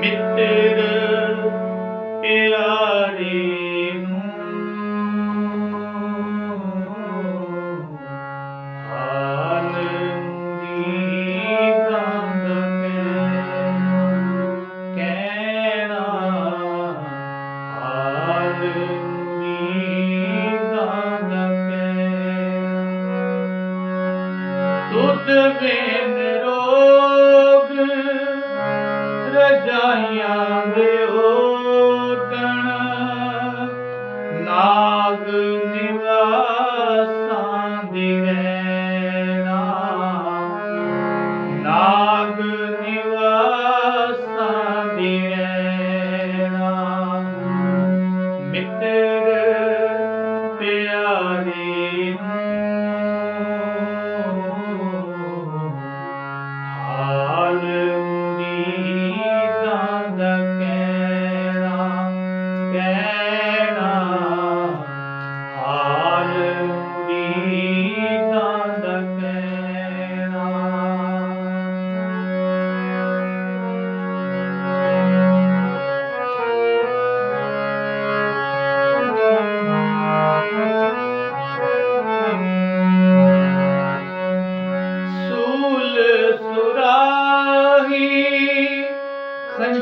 mit ਰਜਾਈਆਂ ਦੇ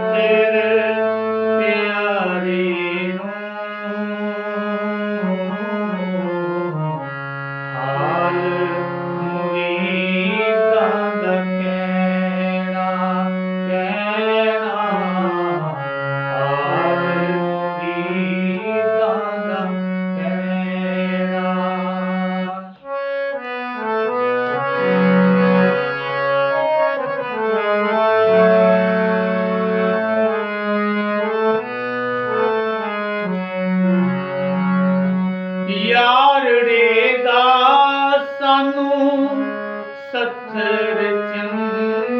Amen. 人间。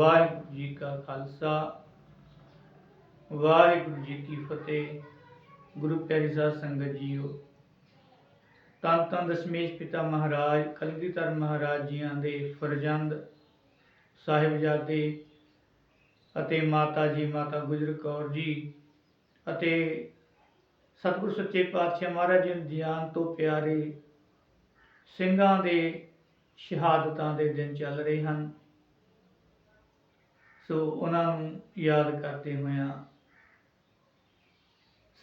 Waheguru ji ਕਾ ਖਾਲਸਾ, ਵਾਹਿਗੁਰੂ ਜੀ ਕੀ ਫਤਿਹ। ਗੁਰੂ ਪਿਆਰੀ ਸਾਧ ਸੰਗਤ ਜੀਓ ਤਨ ਤਾਂ ਦਸ਼ਮੇਸ਼ ਪਿਤਾ ਮਹਾਰਾਜ, ਕਲਗੀਧਰ ਮਹਾਰਾਜ ਜੀਆਂ ਦੇ ਫਰਜ਼ੰਦ ਸਾਹਿਬਜ਼ਾਦੇ ਅਤੇ ਮਾਤਾ ਜੀ, ਮਾਤਾ ਗੁਜਰ ਕੌਰ ਜੀ ਅਤੇ ਸਤਿਗੁਰ ਸੱਚੇ ਪਾਤਸ਼ਾਹ ਮਹਾਰਾਜ ਜੀ ਨੂੰ ਜਾਨ ਤੋਂ ਪਿਆਰੇ ਸਿੰਘਾਂ ਦੇ ਸ਼ਹਾਦਤਾਂ ਦੇ ਦਿਨ ਚੱਲ ਰਹੇ ਹਨ। ਸੋ ਉਹਨਾਂ ਨੂੰ ਯਾਦ ਕਰਦੇ ਹੋਇਆ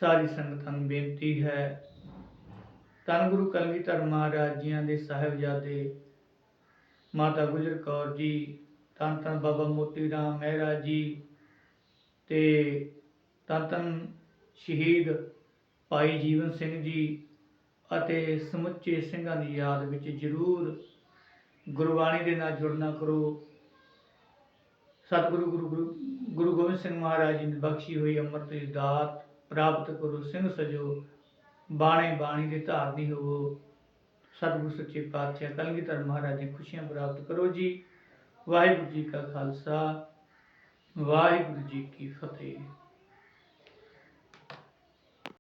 ਸਾਰੀ ਸੰਗਤਾਂ ਨੂੰ ਬੇਨਤੀ ਹੈ, ਧੰਨ ਗੁਰੂ ਕਲਗੀਧਰ ਮਹਾਰਾਜ ਜੀਆਂ ਦੇ ਸਾਹਿਬਜ਼ਾਦੇ ਮਾਤਾ ਗੁਜਰ ਕੌਰ ਜੀ, ਧੰਨ ਧੰਨ ਬਾਬਾ ਮੋਤੀ ਰਾਮ ਮਹਿਰਾ ਜੀ ਤੇ ਧੰਨ ਧੰਨ ਸ਼ਹੀਦ ਭਾਈ ਜੀਵਨ ਸਿੰਘ ਜੀ ਅਤੇ ਸਮੁੱਚੇ ਸਿੰਘਾਂ ਦੀ ਯਾਦ ਵਿੱਚ ਜ਼ਰੂਰ ਗੁਰਬਾਣੀ ਦੇ ਨਾਲ ਜੁੜਨਾ ਕਰੋ। ਸਤਿਗੁਰੂ, ਗੁਰੂ ਗੁਰੂ ਗੁਰੂ ਗੋਬਿੰਦ ਸਿੰਘ ਮਹਾਰਾਜ ਜੀ ਨੇ ਬਖਸ਼ੀ ਹੋਈ ਅੰਮ੍ਰਿਤ ਦੀ ਦਾਤ ਪ੍ਰਾਪਤ ਕਰੋ, ਸਿੰਘ ਸਜੋ, ਬਾਣੇ ਬਾਣੀ ਦੇ ਧਾਰਨੀ ਹੋਵੋ। ਸਤਿਗੁਰੂ ਸੱਚੇ ਪਾਤਸ਼ਾਹ ਕਲਗੀਧਰ ਮਹਾਰਾਜ ਦੀ ਖੁਸ਼ੀਆਂ ਪ੍ਰਾਪਤ ਕਰੋ ਜੀ। ਵਾਹਿਗੁਰੂ ਜੀ ਕਾ ਖਾਲਸਾ, ਵਾਹਿਗੁਰੂ ਜੀ ਕੀ ਫਤਿਹ।